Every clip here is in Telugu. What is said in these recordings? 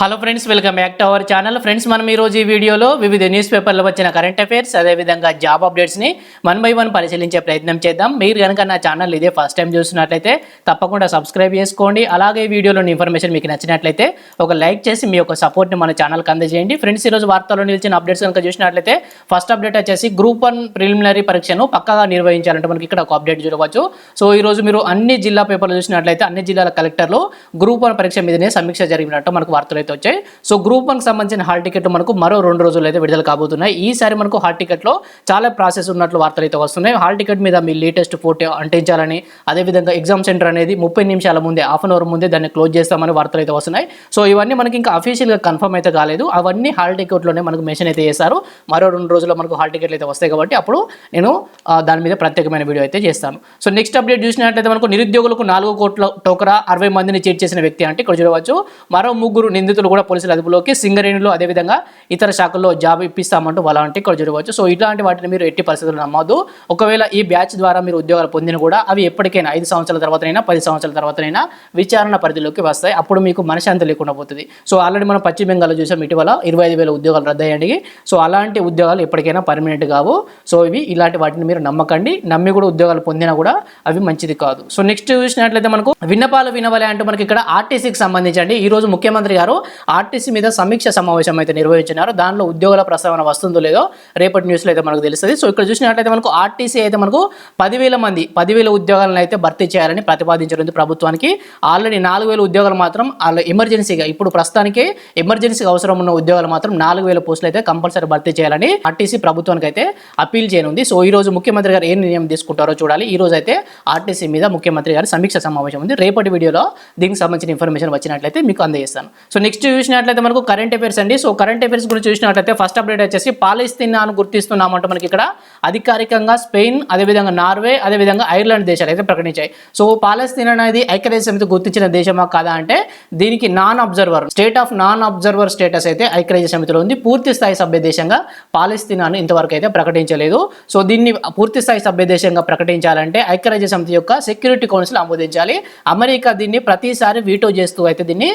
Hello friends welcome back to our channel friends మనం ఈ రోజు ఈ వీడియోలో వివిధ న్యూస్ పేపర్లో వచ్చిన కరెంట్ అఫైర్స్ అదేవిధంగా జాబ్ అప్డేట్స్ని వన్ బై వన్ పరిశీలించే ప్రయత్నం చేద్దాం. మీరు కనుక నా ఛానల్ ఇదే ఫస్ట్ టైం చూసినట్లయితే తప్పకుండా సబ్స్క్రైబ్ చేసుకోండి. అలాగే వీడియోలోని ఇన్ఫర్మేషన్ మీకు నచ్చినట్లయితే ఒక లైక్ చేసి మీ యొక్క సపోర్ట్ని మన ఛానల్కి అందజేయండి. ఫ్రెండ్స్ ఈరోజు వార్తల్లో నిలిచిన అప్డేట్స్ కనుక చూసినట్లయితే ఫస్ట్ అప్డేట్ వచ్చేసి గ్రూప్ వన్ ప్రిలిమినరీ పరీక్షను పక్కగా నిర్వహించాలంటే మనకి ఇక్కడ ఒక అప్డేట్ చూడవచ్చు. సో ఈ రోజు మీరు అన్ని జిల్లా పేపర్లు చూసినట్లయితే అన్ని జిల్లాల కలెక్టర్లు గ్రూప్ వన్ పరీక్ష మీదనే సమీక్ష జరిగినట్టు మనకు వార్తలు అయితే వచ్చాయి. సో గ్రూప్ వన్కి సంబంధించిన హాల్ టికెట్లు మనకు మరో రెండు రోజులు అయితే విడుదల కాబోతున్నాయి. ఈసారి మనకు హాల్ టికెట్లో చాలా ప్రాసెస్ ఉన్నట్లు వార్తలు అయితే వస్తున్నాయి. హాల్ టికెట్ మీద మీ లేటెస్ట్ ఫోటో అంటించాలని అదేవిధంగా ఎగ్జామ్ సెంటర్ అనేది ముప్పై నిమిషాల ముందే హాఫ్ అన్ అవర్ ముందే దాన్ని క్లోజ్ చేస్తామని వార్తలు అయితే వస్తున్నాయి. సో ఇవన్నీ మనకి ఇంకా అఫీషియల్గా కన్ఫర్మ్ అయితే కాలేదు. అవన్నీ హాల్ టికెట్లోనే మనకు మెన్షన్ అయితే చేశారు. మరో రెండు రోజుల్లో మనకు హాల్ టికెట్లు అయితే వస్తాయి కాబట్టి అప్పుడు నేను దాని మీద ప్రత్యేకమైన వీడియో అయితే చేస్తాను. సో నెక్స్ట్ అప్డేట్ చూసినట్లయితే మనకు నిరుద్యోగులకు నాలుగు కోట్ల టోకరా అరవై మందిని చీట్ చేసిన వ్యక్తి అంటే ఇక్కడ చూడవచ్చు. మరో ముగ్గురు నిందితులు కూడా పోలీసుల అదుపులోకి సింగరేణిలో అదేవిధంగా ఇతర శాఖల్లో జాబ్ ఇప్పిస్తామంటూ వాళ్ళ ఇక్కడ జరగవచ్చు. సో ఇట్లాంటి వాటిని మీరు ఎట్టి పరిస్థితులు నమ్మదు ఒకవేళ ఈ బ్యాచ్ ద్వారా మీరు ఉద్యోగాలు పొందిన కూడా అవి ఎప్పటికైనా ఐదు సంవత్సరాల తర్వాతనైనా పది సంవత్సరాల తర్వాతనైనా విచారణ పరిధిలోకి వస్తాయి. అప్పుడు మీకు మనశాంతి లేకుండా పోతుంది. సో ఆల్రెడీ మనం పశ్చిమ బెంగాల్లో చూసాం ఇటీవల ఇరవై ఐదు వేల ఉద్యోగాలు రద్దయ్యండి సో అలాంటి ఉద్యోగాలు ఎప్పటికైనా పర్మనెంట్ కావు. సో ఇవి ఇలాంటి వాటిని మీరు నమ్మకండి. నమ్మి కూడా ఉద్యోగాలు పొందినా కూడా అవి మంచిది కాదు. సో నెక్స్ట్ చూసినట్లయితే మనకు విన్నపాలు వినవలే అంటూ మనకి ఇక్కడ ఆర్టీసీకి సంబంధించి ఈ రోజు ముఖ్యమంత్రి గారు ఆర్టీసీ మీద సమీక్ష సమావేశం అయితే నిర్వహించినారు. దానిలో ఉద్యోగాల ప్రస్తావన వస్తుందో లేదో రేపటి న్యూస్లో అయితే మనకు తెలుస్తుంది. సో ఇక్కడ చూసినట్లయితే మనకు ఆర్టీసీ అయితే మనకు పదివేల మంది పదివేల ఉద్యోగాలను అయితే భర్తీ చేయాలని ప్రతిపాదించడం ప్రభుత్వానికి. ఆల్రెడీ నాలుగు వేల ఉద్యోగాలు మాత్రం వాళ్ళ ఎమర్జెన్సీగా ఇప్పుడు ప్రస్తుతానికి ఎమర్జెన్సీగా అవసరం ఉన్న ఉద్యోగాలు మాత్రం నాలుగు వేల పోస్టులు అయితే కంపల్సరీ భర్తీ చేయాలని ఆర్టీసీ ప్రభుత్వానికి అయితే అప్పీల్ చేయనుంది. సో ఈ రోజు ముఖ్యమంత్రి గారు ఏ నిర్ణయం తీసుకుంటారో చూడాలి. ఈ రోజు అయితే ఆర్టీసీ మీద ముఖ్యమంత్రి గారి సమీక్ష సమావేశం ఉంది. రేపటి వీడియోలో దీనికి సంబంధించిన ఇన్ఫర్మేషన్ వచ్చినట్లయితే మీకు అందజేస్తాను. సో నెక్స్ట్ చూసినట్లయితే మనకు కరెంట్ అఫైర్స్ అండి. సో కరెంట్ అఫైర్స్ గురించి చూసినట్లయితే ఫస్ట్ అప్డేట్ వచ్చేసి పాలస్తీనాను గుర్తిస్తున్నామంటే మనకి ఇక్కడ. అధికారికంగా స్పెయిన్ అదేవిధంగా నార్వే అదేవిధంగా ఐర్లాండ్ దేశాలు అయితే ప్రకటించాయి. సో పాలస్తీనా అనేది ఐక్యరాజ్య సమితి గుర్తించిన దేశమా కాదా అంటే దీనికి non observer state of non observer status అయితే ఐక్యరాజ్య సమితిలో ఉంది. పూర్తి స్థాయి సభ్య దేశంగా పాలస్తీనాను ఇంతవరకు అయితే ప్రకటించలేదు. సో దీన్ని పూర్తి స్థాయి సభ్య దేశంగా ప్రకటించాలంటే ఐక్యరాజ్య సమితి యొక్క సెక్యూరిటీ కౌన్సిల్ ఆమోదించాలి. అమెరికా దీన్ని ప్రతిసారి వీటో చేస్తూ అయితే దీన్ని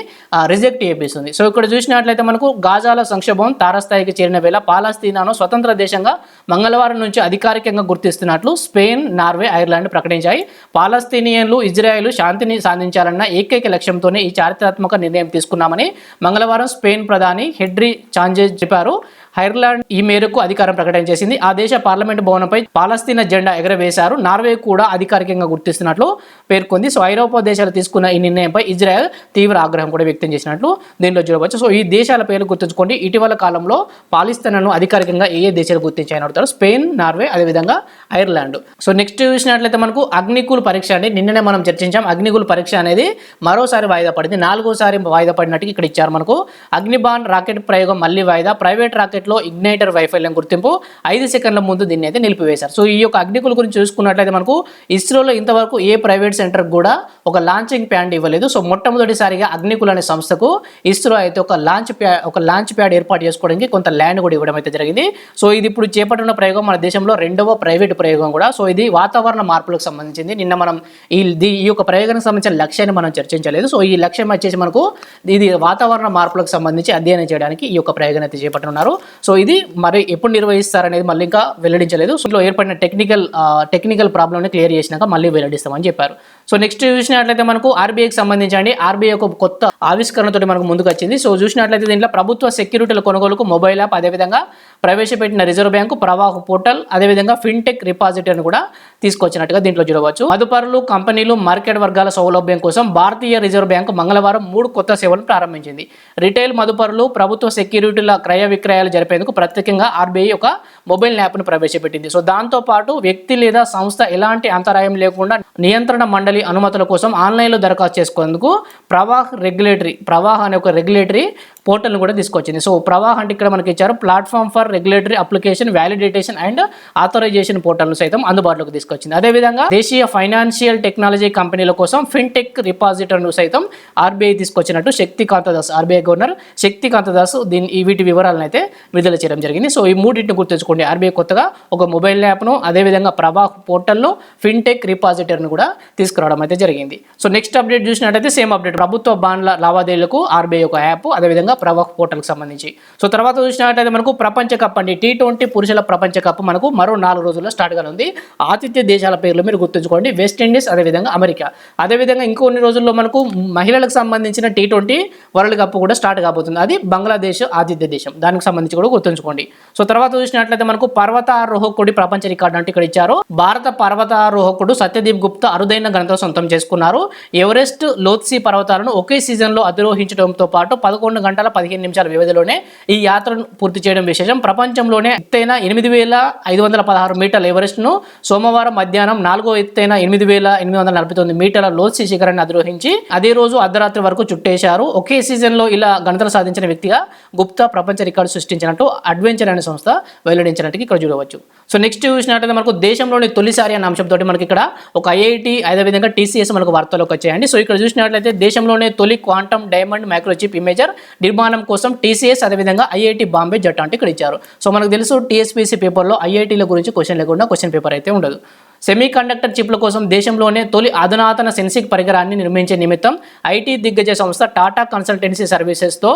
రిజెక్ట్ చేపిస్తుంది. సో ఇక్కడ చూసినట్లయితే మనకు గాజాల సంక్షోభం తారస్థాయికి చేరిన వేళ పాలస్తీనాను స్వతంత్ర దేశంగా మంగళవారం నుంచి అధికారికంగా గుర్తిస్తున్నట్లు స్పెయిన్ నార్వే ఐర్లాండ్ ప్రకటించాయి. పాలస్తీనియన్లు ఇజ్రాయెల్ శాంతిని సాధించాలన్న ఏకైక లక్ష్యంతోనే ఈ చారిత్రాత్మక నిర్ణయం తీసుకున్నామని మంగళవారం స్పెయిన్ ప్రధాని హెడ్రీ చాంజెస్ చెప్పారు. ఐర్లాండ్ ఈ మేరకు అధికారం ప్రకటన చేసింది. ఆ దేశ పార్లమెంటు భవనంపై పాలస్తీనా జెండా ఎగరవేశారు. నార్వే కూడా అధికారికంగా గుర్తిస్తున్నట్లు పేర్కొంది. సో ఐరోపా దేశాలు తీసుకున్న ఈ నిర్ణయంపై ఇజ్రాయెల్ తీవ్ర ఆగ్రహం కూడా వ్యక్తం చేసినట్లు దీనిలో చూడవచ్చు. సో ఈ దేశాల పేర్లు గుర్తుంచుకోండి. ఇటీవల కాలంలో పాలిస్తీనాను అధికారికంగా ఏ ఏ దేశాలు గుర్తించాయని అడుగుతారు. స్పెయిన్ నార్వే అదేవిధంగా ఐర్లాండ్. సో నెక్స్ట్ చూసినట్లయితే మనకు అగ్నికూల్ పరీక్ష అండి. నిన్ననే మనం చర్చించాం. అగ్నికూల్ పరీక్ష అనేది మరోసారి వాయిదా పడింది. నాలుగోసారి వాయిదా పడినట్టు ఇక్కడ ఇచ్చారు మనకు. అగ్నిబాన్ రాకెట్ ప్రయోగం మళ్ళీ వాయిదా. ప్రైవేట్ రాకెట్ మార్కెట్లో ఇగ్నైటర్ వైఫల్యం గుర్తింపు ఐదు సెకండ్ల ముందు దీన్ని అయితే నిలిపివేశారు. సో ఈ యొక్క అగ్నికుల గురించి చూసుకున్నట్లయితే మనకు ఇస్రోలో ఇంతవరకు ఏ ప్రైవేట్ సెంటర్ కూడా ఒక లాంచింగ్ ప్యాడ్ ఇవ్వలేదు. సో మొట్టమొదటిసారిగా అగ్నికుల్ అనే సంస్థకు ఇస్రో అయితే ఒక లాంచ్ ప్యా ఒక లాంచ్ ప్యాడ్ ఏర్పాటు చేసుకోవడానికి కొంత ల్యాండ్ కూడా ఇవ్వడం అయితే జరిగింది. సో ఇది ఇప్పుడు చేపట్టిన ప్రయోగం మన దేశంలో రెండవ ప్రైవేట్ ప్రయోగం కూడా. సో ఇది వాతావరణ మార్పులకు సంబంధించింది. నిన్న మనం ఈ దీ- ఈ యొక్క ప్రయోగానికి సంబంధించిన లక్ష్యాన్ని మనం చర్చించలేదు. సో ఈ లక్ష్యం వచ్చేసి మనకు ఇది వాతావరణ మార్పులకు సంబంధించి అధ్యయనం చేయడానికి ఈ యొక్క ప్రయోగం అయితే చేపట్టనున్నారు. సో ఇది మరి ఎప్పుడు నిర్వహిస్తారనేది మళ్ళీ ఇంకా వెల్లడించలేదు. సో ఇందులో ఏర్పడిన టెక్నికల్ టెక్నికల్ ప్రాబ్లమ్ని క్లియర్ చేసినాక మళ్ళీ వెల్లడిస్తామని చెప్పారు. సో నెక్స్ట్ చూసినట్లయితే మనకు ఆర్బీఐకి సంబంధించి ఆర్బీఐ ఒక కొత్త ఆవిష్కరణతో మనకు ముందుకు వచ్చింది సో చూసినట్లయితే దీంట్లో ప్రభుత్వ సెక్యూరిటీల కొనుగోలుకు మొబైల్ యాప్ అదేవిధంగా ప్రవేశపెట్టిన రిజర్వ్ బ్యాంకు ప్రవాహ పోర్టల్ అదేవిధంగా ఫిన్టెక్ రిపాజిటరీని కూడా తీసుకొచ్చినట్టుగా దీంట్లో చూడవచ్చు. మదుపరులు కంపెనీలు మార్కెట్ వర్గాల సౌలభ్యం కోసం భారతీయ రిజర్వ్ బ్యాంకు మంగళవారం మూడు కొత్త సేవలను ప్రారంభించింది. రిటైల్ మదుపరులు ప్రభుత్వ సెక్యూరిటీల క్రయ విక్రయాలు జరిపేందుకు ప్రత్యేకంగా ఆర్బీఐ ఒక మొబైల్ యాప్ను ప్రవేశపెట్టింది. సో దాంతోపాటు వ్యక్తి లేదా సంస్థ ఎలాంటి అంతరాయం లేకుండా నియంత్రణ మండలి అనుమతుల కోసం ఆన్లైన్లో దరఖాస్తు చేసుకునేందుకు ప్రవాహ్ రెగ్యులేటర్ ప్రవాహ్ అనే ఒక రెగ్యులేటరీ పోర్టల్ని కూడా తీసుకొచ్చింది. సో ప్రవాహ్ అంటే ఇక్కడ మనకి ఇచ్చారు platform for regulatory application validation and authorization పోర్టల్ను సైతం అందుబాటులోకి తీసుకొచ్చింది. అదేవిధంగా దేశీయ ఫైనాన్షియల్ టెక్నాలజీ కంపెనీల కోసం ఫిన్టెక్ రిపాజిటర్ను సైతం ఆర్బీఐ తీసుకొచ్చినట్టు శక్తికాంత దాస్ ఆర్బీఐ గవర్నర్ శక్తికాంత దాస్ దీని వీటి వివరాలను అయితే విడుదల చేయడం జరిగింది. సో ఈ మూడింటిని గుర్తుంచుకోండి. ఆర్బీఐ కొత్తగా ఒక మొబైల్ యాప్ను అదేవిధంగా ప్రభా పోర్టల్లో ఫిన్టెక్ రిపాజిటర్ను కూడా తీసుకురావడం అయితే జరిగింది. సో నెక్స్ట్ అప్డేట్ చూసినట్టయితే సేమ్ అప్డేట్. ప్రభుత్వ బాండ్ల లావాదేవీలకు ఆర్బీఐ ఒక యాప్ అదేవిధంగా అదేవిధంగా ప్రవాహ్ పోర్టల్కి సంబంధించి. సో తర్వాత చూసినట్లయితే మనకు ప్రపంచ కప్ అండి. టీ ట్వంటీ పురుషుల ప్రపంచ కప్ మనకు మరో నాలుగు రోజుల్లో స్టార్ట్ కానుంది. ఆతిథ్య దేశాల పేర్లు మీరు గుర్తుంచుకోండి. వెస్టిండీస్ అదేవిధంగా అమెరికా. అదేవిధంగా ఇంకొన్ని రోజుల్లో మనకు మహిళలకు సంబంధించిన టీ ట్వంటీ వరల్డ్ కప్ కూడా స్టార్ట్ కాబోతుంది. అది బంగ్లాదేశ్ ఆతిథ్య దేశం. దానికి సంబంధించి కూడా గుర్తుంచుకోండి. సో తర్వాత చూసినట్లయితే మనకు పర్వతారోహకుడి ప్రపంచ రికార్డు అంటే ఇక్కడ ఇచ్చారు. భారత పర్వతారోహకుడు సత్యదీప్ గుప్తా అరుదైన ఘనత సొంతం చేసుకున్నారు. ఎవరెస్ట్ లోత్సీ పర్వతాలను ఒకే సీజన్లో అధిరోహించడంతో పాటు పదకొండు గంటల పదిహేను నిమిషాల వ్యవధిలోనే ఈ యాత్రను పూర్తి చేయడం విశేషం. ప్రపంచంలోనే ఎత్తైన ఎనిమిది వేల ఐదు వందల పదహారు మీటర్ల ఎవరెస్ట్ను సోమవారం మధ్యాహ్నం నాలుగో ఎత్తైన ఎనిమిది వేల ఎనిమిది వందల నలభై తొమ్మిది మీటర్ల లోత్సీ శిఖరాన్ని అధిరోహించి అదే రోజు అర్ధరాత్రి వరకు చుట్టేశారు. ఒకే సీజన్లో ఇలా గణతలు సాధించిన వ్యక్తిగా గుప్తా ప్రపంచ రికార్డు సృష్టించినట్టు అడ్వెంచర్ అనే సంస్థ వెల్లడించినట్టు ఇక్కడ చూడవచ్చు. సో నెక్స్ట్ చూసినట్లయితే మనకు దేశంలోని తొలిసారి అనే అంశంతో మనకి ఇక్కడ ఒక ఐఐటి అదేవిధంగా టీసీఎస్ మనకు వార్తలోకి వచ్చాయండి. సో ఇక్కడ చూసినట్లయితే దేశంలోనే తొలి క్వాంటమ్ డైమండ్ మైక్రోచిప్ ఇమేజర్ నిర్మాణం కోసం టీసీఎస్ అదేవిధంగా ఐఐటి బాంబే జట్ అంటే ఇక్కడ ఇచ్చారు. సో మనకు తెలుసు టీఎస్పీసీ పేపర్లో ఐఐటీల గురించి క్వశ్చన్ లేకుండా క్వశ్చన్ పేపర్ అయితే ఉండదు. సెమీ కండక్టర్ చిప్ల కోసం దేశంలోనే తొలి అధునాతన సెన్సిక్ పరికరాన్ని నిర్మించే నిమిత్తం ఐటీ దిగ్గజ సంస్థ టాటా కన్సల్టెన్సీ సర్వీసెస్తో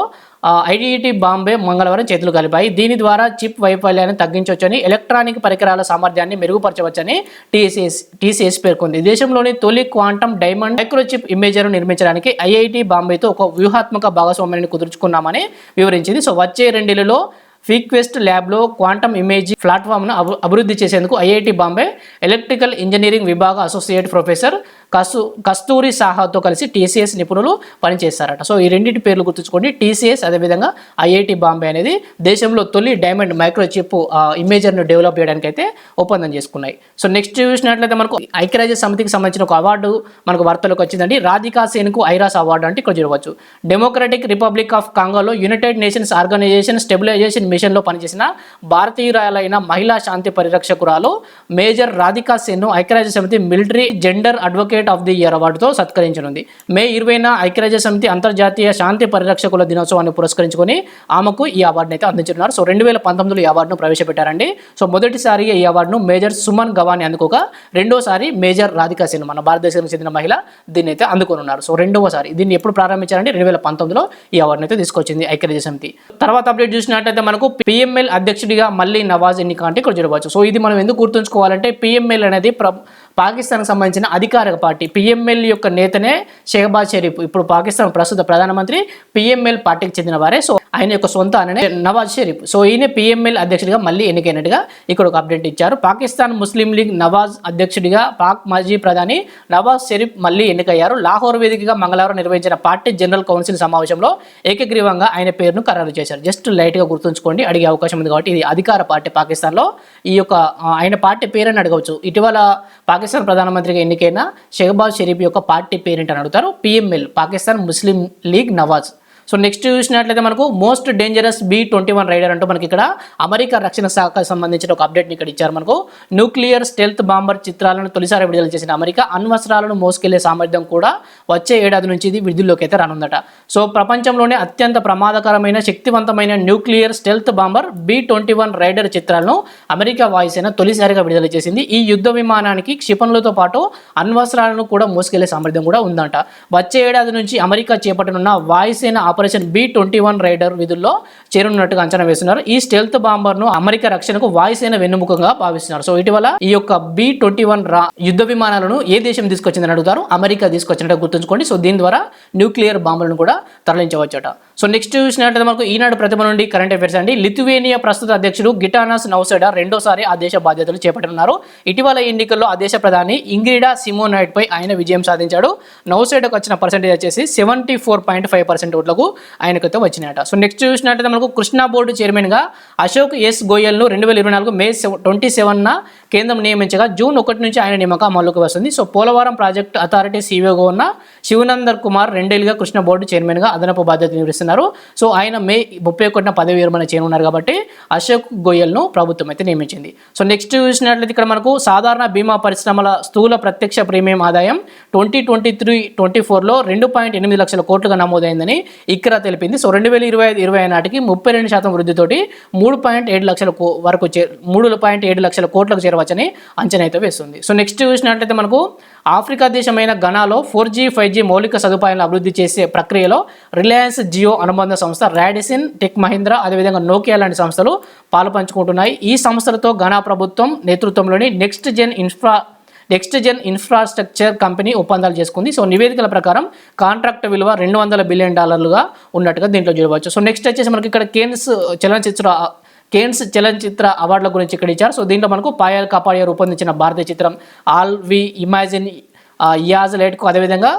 ఐఐటి బాంబే మంగళవారం చేతులు కలిపాయి. దీని ద్వారా చిప్ వైఫల్యాన్ని తగ్గించవచ్చని ఎలక్ట్రానిక్ పరికరాల సామర్థ్యాన్ని మెరుగుపరచవచ్చని టీసీఎస్ టీసీఎస్ పేర్కొంది. దేశంలోని తొలి క్వాంటమ్ డైమండ్ మైక్రోచిప్ ఇమేజర్ను నిర్మించడానికి ఐఐటి బాంబేతో ఒక వ్యూహాత్మక భాగస్వామ్యాన్ని కుదుర్చుకున్నామని వివరించింది. సో వచ్చే రెండేళ్ళలో ఫీక్వెస్ట్ ల్యాబ్లో క్వాంటమ్ ఇమేజ్ ప్లాట్ఫామ్ను అభివృద్ధి చేసేందుకు ఐఐటి బాంబే ఎలక్ట్రికల్ ఇంజనీరింగ్ విభాగ అసోసియేట్ ప్రొఫెసర్ కస్తూ కస్తూరి సాహాతో కలిసి టీసీఎస్ నిపుణులు పనిచేస్తారట. సో ఈ రెండింటి పేర్లు గుర్తుంచుకోండి. టీసీఎస్ అదేవిధంగా ఐఐటి బాంబే అనేది దేశంలో తొలి డైమండ్ మైక్రోచిప్ ఇమేజర్ను డెవలప్ చేయడానికి అయితే ఒప్పందం చేసుకున్నాయి. సో నెక్స్ట్ చూసినట్లయితే మనకు ఐక్యరాజ్య సమితికి సంబంధించిన ఒక అవార్డు మనకు వార్తలకు వచ్చిందండి. రాధికా సేన్కు ఐరాస్ అవార్డు అంటే ఇక్కడ చూడవచ్చు. డెమోక్రటిక్ రిపబ్లిక్ ఆఫ్ కాంగోలో యునైటెడ్ నేషన్స్ ఆర్గనైజేషన్ స్టెబిలైజేషన్ మిషన్లో పనిచేసిన భారతీయురాలైన మహిళా శాంతి పరిరక్షకురాలు మేజర్ రాధికా సేన్ను ఐక్యరాజ్య సమితి military gender advocate of the year అవార్డుతో సత్కరించనుంది. మే ఇరవైన ఐక్యరాజ్య సమితి అంతర్జాతీయ శాంతి పరిరక్షకుల దినోత్సవాన్ని పురస్కరించుకొని ఆమెకు ఈ అవార్డును అయితే అందించనున్నారు. సో రెండు వేల పంతొమ్మిదిలో ఈ అవార్డును ప్రవేశపెట్టారండి. సో మొదటిసారి ఈ అవార్డును మేజర్ సుమన్ గవాని అందుకోక రెండోసారి మేజర్ రాధికా సిన్ మన భారతదేశానికి చెందిన మహిళ దీన్ని అయితే అందుకోనున్నారు. సో రెండవసారి దీన్ని ఎప్పుడు ప్రారంభించారంటే రెండు వేల పంతొమ్మిదిలో ఈ అవార్డును అయితే తీసుకొచ్చింది ఐక్యరాజ్య సమితి. తర్వాత అప్డేట్ చూసినట్టయితే మనకు పిఎంఎల్ అధ్యక్షుడిగా మళ్ళీ నవాజ్ ఎన్నిక అంటే ఇక్కడ చూడవచ్చు. సో ఇది మనం ఎందుకు గుర్తుంచుకోవాలంటే పిఎంఎల్ అనేది ప్ర పాకిస్తాన్కి సంబంధించిన అధికారిక పార్టీ పిఎంఎల్ యొక్క నేతనే షెహబాజ్ షరీఫ్. ఇప్పుడు పాకిస్తాన్ ప్రస్తుత ప్రధానమంత్రి పిఎంఎల్ పార్టీకి చెందిన వారే. సో ఆయన యొక్క సొంత అననే నవాజ్ షరీఫ్. సో ఈయన పిఎంఎల్ అధ్యక్షుడిగా మళ్ళీ ఎన్నికైనట్టుగా ఇక్కడ ఒక అప్డేట్ ఇచ్చారు. పాకిస్తాన్ ముస్లిం లీగ్ నవాజ్ అధ్యక్షుడిగా పాక్ మాజీ ప్రధాని నవాజ్ షరీఫ్ మళ్ళీ ఎన్నికయ్యారు. లాహోర్ వేదికగా మంగళవారం నిర్వహించిన పార్టీ జనరల్ కౌన్సిల్ సమావేశంలో ఏకగ్రీవంగా ఆయన పేరును ఖరారు చేశారు. జస్ట్ లైట్గా గుర్తుంచుకోండి అడిగే అవకాశం ఉంది కాబట్టి ఇది అధికార పార్టీ పాకిస్తాన్లో ఈ యొక్క ఆయన పార్టీ పేరని అడగవచ్చు. ఇటీవల పాకిస్తాన్ ప్రధానమంత్రిగా ఎన్నికైన షెహబాజ్ షరీఫ్ యొక్క పార్టీ పేరేంటని అడుగుతారు. PML Pakistan Muslim League Nawaz. So next చూసినట్లయితే మనకు most dangerous B twenty one raider అంటూ మనకి ఇక్కడ అమెరికా రక్షణ శాఖకు సంబంధించిన ఒక అప్డేట్ని ఇక్కడ ఇచ్చారు. మనకు న్యూక్లియర్ స్టెల్త్ బాంబర్ చిత్రాలను తొలిసారి విడుదల చేసిన అమెరికా అణ్వస్త్రాలను మోసుకెళ్ళే సామర్థ్యం కూడా వచ్చే ఏడాది నుంచి ఇది విడుదలలోకి అయితే రానుందట. సో ప్రపంచంలోనే అత్యంత ప్రమాదకరమైన శక్తివంతమైన nuclear stealth bomber B twenty one raider చిత్రాలను అమెరికా వాయుసేన తొలిసారిగా విడుదల చేసింది. ఈ యుద్ధ విమానానికి క్షిపణులతో పాటు అణ్వస్త్రాలను కూడా మోసుకెళ్ళే సామర్థ్యం కూడా ఉందంట. వచ్చే ఏడాది నుంచి అమెరికా చేపట్టనున్న వాయుసేన operation B twenty one raider విధుల్లో చేరనున్నట్టుగా అంచనా వేస్తున్నారు. ఈ స్టెల్త్ బాంబర్ను అమెరికా రక్షణకు వాయుసేన వెన్నుముఖంగా భావిస్తున్నారు. సో ఇటీవల ఈ యొక్క బి ట్వంటీ వన్ రా యుద్ధ విమానాలను ఏ దేశం తీసుకొచ్చిందని అడుగుతారు? అమెరికా తీసుకొచ్చినట్టు గుర్తుంచుకోండి. సో దీని ద్వారా న్యూక్లియర్ బాంబులను కూడా తరలించవచ్చట. సో నెక్స్ట్ చూసినట్లయితే మనకు ఈనాడు ప్రతిభ నుండి కరెంట్ అఫైర్స్ అండి. లిథువేనియా ప్రస్తుత అధ్యక్షుడు గిటానాస్ నౌసెడా రెండోసారి ఆ దేశ బాధ్యతలు చేపట్టనున్నారు. ఇటీవల ఎన్నికల్లో ఆ దేశ ప్రధాని ఇంగ్రిడా సిమోనాయిడ్ పై ఆయన విజయం సాధించాడు. నౌసెడాకు వచ్చిన పర్సెంటేజ్ వచ్చేసి seventy four point five percent ఓట్లకు ఆయనకైతే వచ్చినాయట సో నెక్స్ట్ చూసినట్లయితే మనకు కృష్ణా బోర్డు చైర్మన్గా అశోక్ ఎస్ గోయల్ను రెండు వేల ఇరవై నాలుగు మే ట్వంటీ సెవెన్న కేంద్రం నియమించగా జూన్ ఒకటి నుంచి ఆయన నియామకం అమలుకి వస్తుంది. సో పోలవరం ప్రాజెక్ట్ అథారిటీ సీఈఓగా ఉన్న శివనందర్ కుమార్ రెండేళ్ళుగా కృష్ణ బోర్డు చైర్మన్గా అదనపు బాధ్యత నిర్వహిస్తున్నారు. సో ఆయన మే ముప్పై ఒకటిన పదవి విరమణ చేయనున్నారు కాబట్టి అశోక్ గోయల్ను ప్రభుత్వం అయితే నియమించింది. సో నెక్స్ట్ చూసినట్లయితే ఇక్కడ మనకు సాధారణ బీమా పరిశ్రమల స్థూల ప్రత్యక్ష ప్రీమియం ఆదాయం ట్వంటీ ట్వంటీ త్రీ ట్వంటీ ఫోర్లో రెండు పాయింట్ ఎనిమిది లక్షల కోట్లుగా నమోదైందని ఇక్రా తెలిపింది. సో రెండు వేల ఇరవై ఐదు ఇరవై నాటికి ముప్పై రెండు శాతం వృద్ధితోటి మూడు పాయింట్ ఏడు లక్షల వరకు చే మూడు పాయింట్ ఏడు లక్షల కోట్లకు చేరవచ్చు చేరవచ్చని అంచనా అయితే వేస్తుంది. సో నెక్స్ట్ చూసినట్లయితే మనకు ఆఫ్రికా దేశమైన ఘనాలో ఫోర్ జీ ఫైవ్ జీ మౌలిక సదుపాయాలను అభివృద్ధి చేసే ప్రక్రియలో రిలయన్స్ జియో అనుబంధ సంస్థ రాడిసిన్ టెక్ మహీంద్రా అదేవిధంగా నోకియా లాంటి సంస్థలు పాలుపంచుకుంటున్నాయి. ఈ సంస్థలతో ఘనా ప్రభుత్వం నేతృత్వంలోని next gen infra next gen infrastructure company ఒప్పందాలు చేసుకుంది. సో నివేదికల ప్రకారం కాంట్రాక్ట్ విలువ రెండు వందల బిలియన్ డాలర్లుగా ఉన్నట్టుగా దీంట్లో చూడవచ్చు. సో నెక్స్ట్ వచ్చేసి మనకి ఇక్కడ కేన్స్ చలనచిత్ర కేన్స్ చలనచిత్ర అవార్డుల గురించి ఇక్కడ ఇచ్చారు. సో దీంట్లో మనకు పాయల్ కాపాడియా రూపొందించిన భారతీయ చిత్రం ఆల్ వి ఇమాజిన్ ఇయాజ్ లైట్కు అదేవిధంగా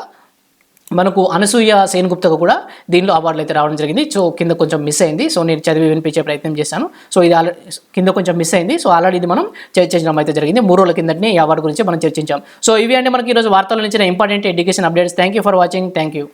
మనకు అనసూయ సేన్గుప్తకు కూడా దీనిలో అవార్డులు అయితే రావడం జరిగింది. సో కింద కొంచెం మిస్ అయింది. సో నేను చదివి వినిపించే ప్రయత్నం చేశాను. సో ఇది ఆల్రెడీ కింద కొంచెం మిస్ అయింది. సో ఆల్రెడీ ఇది మనం చర్చించడం అయితే జరిగింది. మూడు రోజుల కిందనే ఈ అవార్డు గురించి మనం చర్చించాం. సో ఇవి అంటే మనకి ఈరోజు వార్తల నుంచి important education updates. Thank you for watching. Thank you